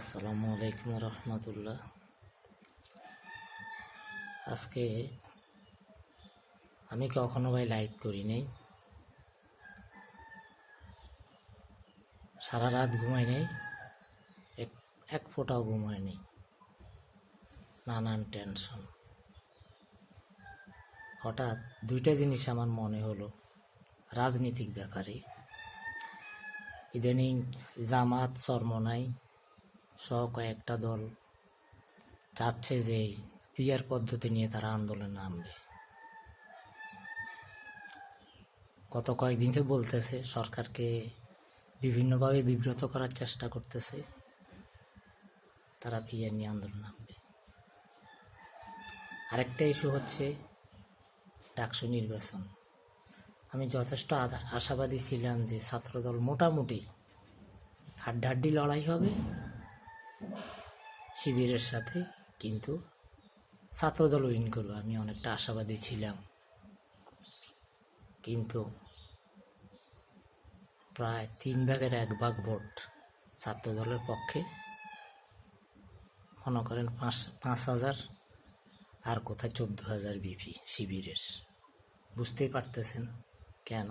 আসসালামু আলাইকুম রহমতুল্লাহ। আজকে আমি কখনো ভাই লাইভ করি নাই। সারা রাত ঘুমাই নেই। এক এক ফোঁটাও ঘুমাই নেই। নানান টেনশন হঠাৎ দুইটা জিনিস আমার মনে হলো, রাজনীতিক ব্যাপারে। ইদানিং জামাত, চরমনাই সহ কয়েকটা দল চাচ্ছে যে পিয়ার পদ্ধতি নিয়ে তারা আন্দোলনে নামবে। গত কয়েকদিন থেকে বলতেছে, সরকারকে বিভিন্নভাবে বিব্রত করার চেষ্টা করতেছে। তারা পিয়ার নিয়ে আন্দোলন নামবে। আরেকটা ইস্যু হচ্ছে ডাকসু নির্বাচন। আমি যথেষ্ট আশাবাদী ছিলাম যে ছাত্রদল মোটামুটি হাড্ডাহাড্ডি লড়াই হবে। শিবিরের সাথে, কিন্তু ছাত্রদল উইন করবে। আমি অনেকটা আশাবাদী ছিলাম। কিন্তু প্রায় তিন ভাগের এক ভাগ ভোট ছাত্রদলের পক্ষে। মনে করেন পাঁচ পাঁচ হাজার আর কোথায় চোদ্দ হাজার বিপি শিবিরের। বুঝতেই পারতেছেন কেন?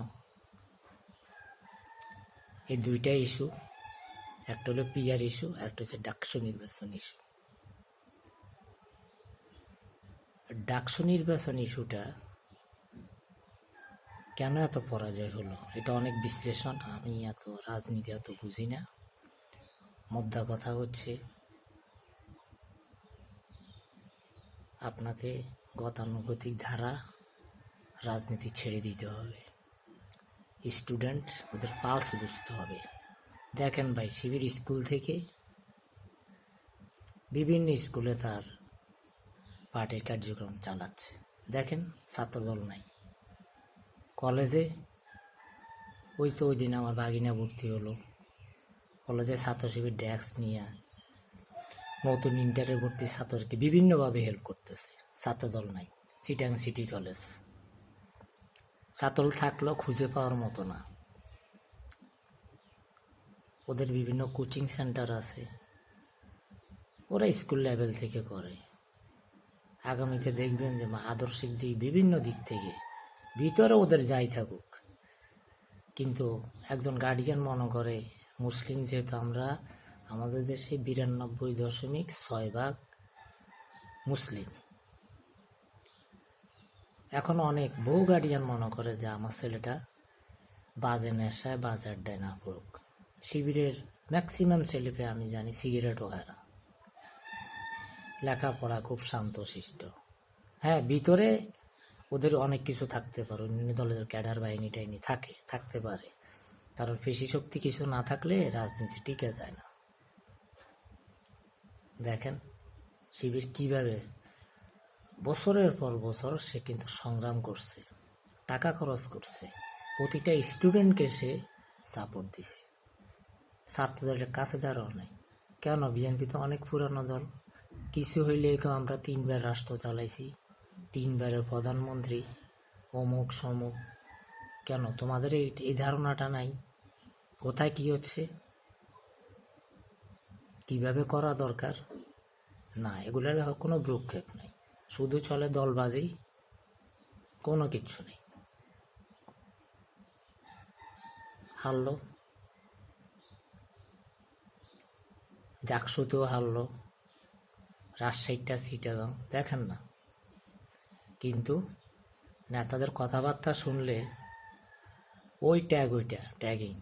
এই দুইটা ইস্যু একটা হলো পিআর ইস্যু, আর একটা হচ্ছে ডাকসু নির্বাচন ইস্যু। ডাকসু নির্বাচন ইস্যুটা কেন এত পরাজয় হলো? এটা অনেক বিশ্লেষণ, আমি এত রাজনীতি এত বুঝি না। মোদ্দা কথা হচ্ছে, আপনাকে গতানুগতিক ধারা রাজনীতি ছেড়ে দিতে হবে। স্টুডেন্ট, ওদের পালস বুঝতে হবে। দেখেন ভাই, শিবির স্কুল থেকে বিভিন্ন স্কুলে তার পার্টির কার্যক্রম চালাচ্ছে। দেখেন, ছাত্রদল নাই। কলেজে, ওই তো ওই দিন আমার বাগিনা ভর্তি হলো। কলেজে ছাত্র শিবির ডেস্ক নিয়ে নতুন ইন্টারে ভর্তি ছাত্রকে বিভিন্নভাবে হেল্প করতেছে। ছাত্রদল নাই, চিটাং সিটি কলেজ। ছাত্র থাকলেও খুঁজে পাওয়ার মতো না। ওদের বিভিন্ন কোচিং সেন্টার আছে। ওরা স্কুল লেভেল থেকে করে। আগামীতে দেখবেন যে আদর্শিক দিক বিভিন্ন দিক থেকে। ভিতরে ওদের যাই থাকুক। কিন্তু একজন গার্ডিয়ান মনে করে, মুসলিম যেহেতু আমরা, আমাদের দেশে বিরানব্বই দশমিক ছয় ভাগ মুসলিম। এখন অনেক বহু গার্ডিয়ান মনে করে যে আমার ছেলেটা বাজে নেশায় বাজার আড্ডায় না পড়ুক। শিবিরের ম্যাক্সিমাম ছেলেপে আমি জানি সিগারেটও হয় না। লেখাপড়া খুব শান্তশিষ্ট। হ্যাঁ ভিতরে ওদের অনেক কিছু থাকতে পারে, অন্যান্য দলের ক্যাডার বাহিনী টাইনি থাকে, থাকতে পারে। কারণ পেশি শক্তি কিছু না থাকলে রাজনীতি টিকে যায় না। দেখেন, শিবির কীভাবে বছরের পর বছর সে কিন্তু সংগ্রাম করছে, টাকা খরচ করছে, প্রতিটা স্টুডেন্টকে সে সাপোর্ট দিছে। ছাত্রদের কাছে দাঁড়াও নাই। কেন? বিএনপি তো অনেক পুরানো দল। কিছু হইলে কেউ আমরা তিনবার রাষ্ট্র চালাইছি। তিনবারের প্রধানমন্ত্রী, অমুক সমুক। কেন? তোমাদের এই এই ধারণাটা নাই। কোথায় কি হচ্ছে? কীভাবে করা দরকার? না, এগুলোর কোনো ভ্রুক্ষেপ নাই। শুধু চলে দলবাজি, কোনো কিচ্ছু নেই। হারলো? জাকসুতেও হারলো রাজশাহীটা সিটাগাং দেখেন না। কিন্তু নেতাদের কথাবার্তা শুনলে ওই ট্যাগ ওইটা ট্যাগিং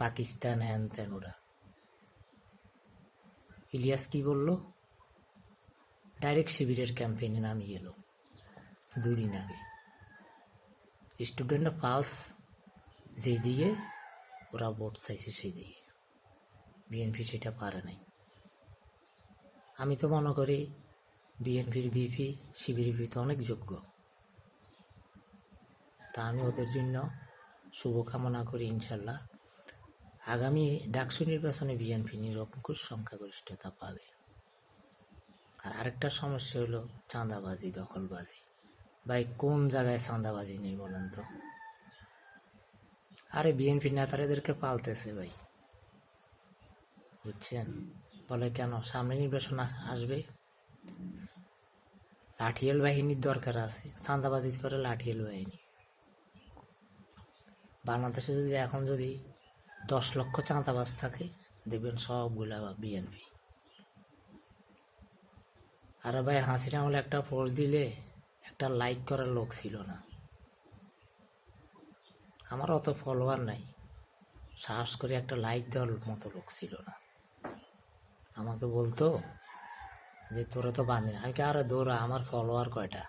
পাকিস্তান হ্যান ত্যান ওরা। ইলিয়াস কি বলল? ডাইরেক্ট শিবিরের ক্যাম্পেইনে নামিয়ে এলো, দুই দিন আগে। স্টুডেন্টের পালস যেদিকে ওরা ভোট চাইছে সেই দিকে বিএনপি সেটা পারে নাই। আমি তো মনে করি বিএনপির বিপি শিবির তো অনেক যোগ্য। তা আমি ওদের জন্য শুভকামনা করি ইনশাল্লাহ। আগামী ডাকসু নির্বাচনে বিএনপি নিরঙ্কুশ সংখ্যাগরিষ্ঠতা পাবে। আর আরেকটা সমস্যা হলো চাঁদাবাজি, দখলবাজি। ভাই, কোন জায়গায় চাঁদাবাজি নেই বলেন তো? আরে বিএনপি নেতারা এদেরকে পালতেছে ভাই। বুঝছেন? বলে, কেন? সামনে নির্বাচন আসবে? লাঠিয়াল বাহিনীর দরকার আছে। চাঁদাবাজি করে লাঠিয়াল বাহিনী। বাংলাদেশে যদি এখন যদি দশ লক্ষ চাঁদাবাজ থাকে, দেখবেন সবগুলা বিএনপি আর ভাই, হাসিনা আমলে একটা পোস্ট দিলে একটা লাইক করার লোক ছিল না। আমার অত ফলোয়ার নাই। সাহস করে একটা লাইক দেওয়ার মতো লোক ছিল না। আমাকে বলতো যে তোরা তো বাঁধি না। আমি কি আরে দৌড়া আমার ফলোয়ার কয়টা?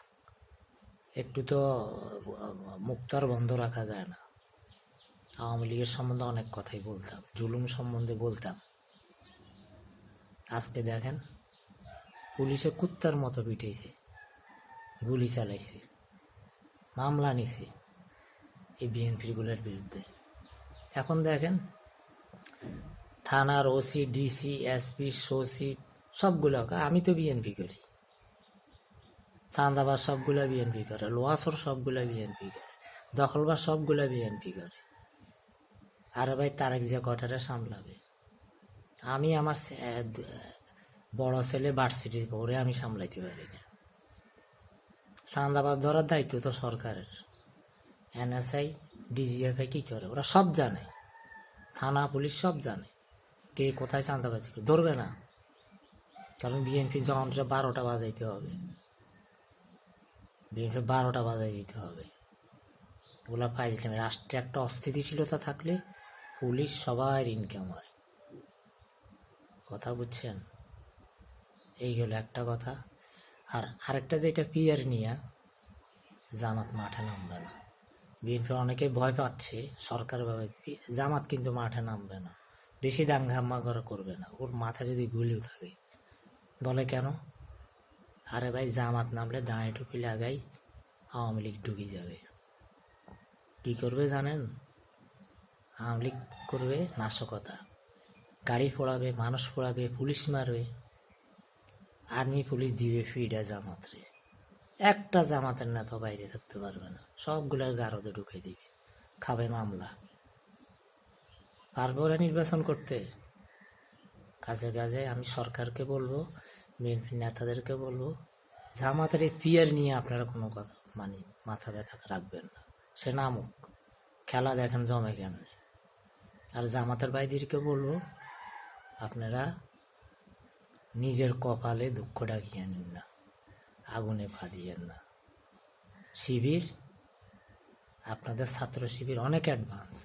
একটু তো আহ, মুখ তো আর বন্ধ রাখা যায় না। আওয়ামী লীগের সম্বন্ধে অনেক কথাই বলতাম জুলুম সম্বন্ধে বলতাম। আজকে দেখেন পুলিশে কুত্তার মতো পিটেছে গুলি চালাইছে মামলা নিছে এই বিএনপিগুলোর বিরুদ্ধে। এখন দেখেন থানার ওসি, ডিসি, এসপি সোসি সবগুলো আমি তো বিএনপি করি। চান্দাবাজ সবগুলা বিএনপি করে লোয়াসর সবগুলা বিএনপি করে, দখলবাজ সবগুলা বিএনপি করে। আর ভাই, তারেক যে কটারে সামলাবে। আমি আমার বড় ছেলে ভার্সিটির পড়ে আমি সামলাইতে পারি না। চান্দাবাজ ধরার দায়িত্ব তো সরকারের। এনএসআই ডিজিএফআই কি করে? ওরা সব জানে। থানা পুলিশ সব জানে। কে কোথায় চাঁদাবাজি ধরবে না। কারণ বিএনপি যন্ত্রে বারোটা বাজাইতে হবে। বিএনপি বারোটা বাজাই দিতে হবে। ওগুলা পাইছিলাম রাষ্ট্রে একটা অস্থিতিশীলতা থাকলে পুলিশ সবার ইনকাম হয়। কথা বুঝছেন? এই হলো একটা কথা। আর আরেকটা যেটা পিয়ার নিয়া, জামাত মাঠে নামবে না। বিএনপি অনেকে ভয় পাচ্ছে সরকারভাবে। জামাত কিন্তু মাঠে নামবে না। বেশি দাঙ্গাম্মা করা করবে না। ওর মাথা যদি গুলিও থাকে। বলে কেন? আরে ভাই, জামাত নামলে দাঁড়িয়ে টুপি লাগাই আওয়ামী লীগ ঢুকে যাবে। কি করবে জানেন? আওয়ামী লীগ করবে নাশকতা। গাড়ি পোড়াবে মানুষ পোড়াবে পুলিশ মারবে। আর্মি পুলিশ দিবে ফিডা জামাতরে। একটা জামাতের নেতা বাইরে থাকতে পারবে না। সবগুলোর গারদে ঢুকে দিবে। খাবে মামলা। পারবে ওরা নির্বাচন করতে। কাজে কাজে আমি সরকারকে বলব, বিএনপি নেতাদেরকে বলব জামাতের এই পিয়ার নিয়ে আপনারা কোনো কথা মানে মাথা ব্যথা রাখবেন না। সে নামুক, খেলা দেখেন জমে কেমনে। আর জামাতের ভাইদেরকে বলব, আপনারা নিজের কপালে দুঃখ ডাকিয়ে নিন না, আগুনে পা দিয়েন না। শিবির, আপনাদের ছাত্র শিবির অনেক অ্যাডভান্স।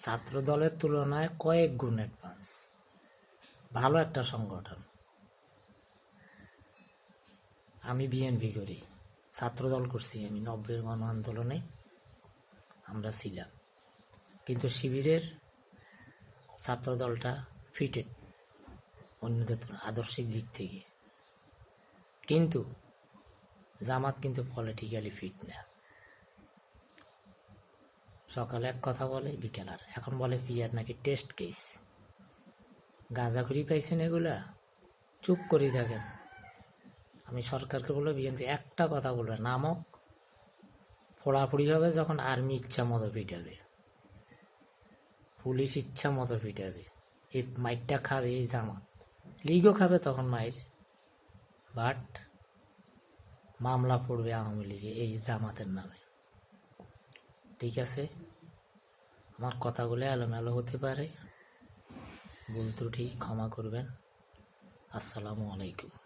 ছাত্র দলের তুলনায় কয়েক গুণ অ্যাডভান্স ভালো একটা সংগঠন। আমি বিএনপি করি। ছাত্র দল করছি আমি নব্বই গণ আন্দোলনে আমরা ছিলাম। কিন্তু শিবিরের ছাত্র দলটা ফিটেড অন্যদের আদর্শিক দিক থেকে। কিন্তু জামাত কিন্তু পলিটিক্যালি ফিট না। সকালে এক কথা বলে, বিকেল আর। এখন বলে, পিয়ার নাকি টেস্ট কেস গাঁজা গাঁজাখুরি পাইছেন এগুলা? চুপ করে থাকেন। আমি সরকারকে বলব, বিএনপি একটা কথা বলবে, নামক ফোড়াফুড়ি হবে যখন আর্মি ইচ্ছা মতো পিটাবে, পুলিশ ইচ্ছা মতো পিটাবে এই মাইকটা খাবে এই জামাত। লিগও খাবে তখন মাইর, বাট মামলা পড়বে আওয়ামী লীগে এই জামাতের নামে। ঠিক আছে? আমার কথাগুলো এলোমেলো হতে পারে। ভুল ত্রুটি ক্ষমা করবেন। আসসালামু আলাইকুম।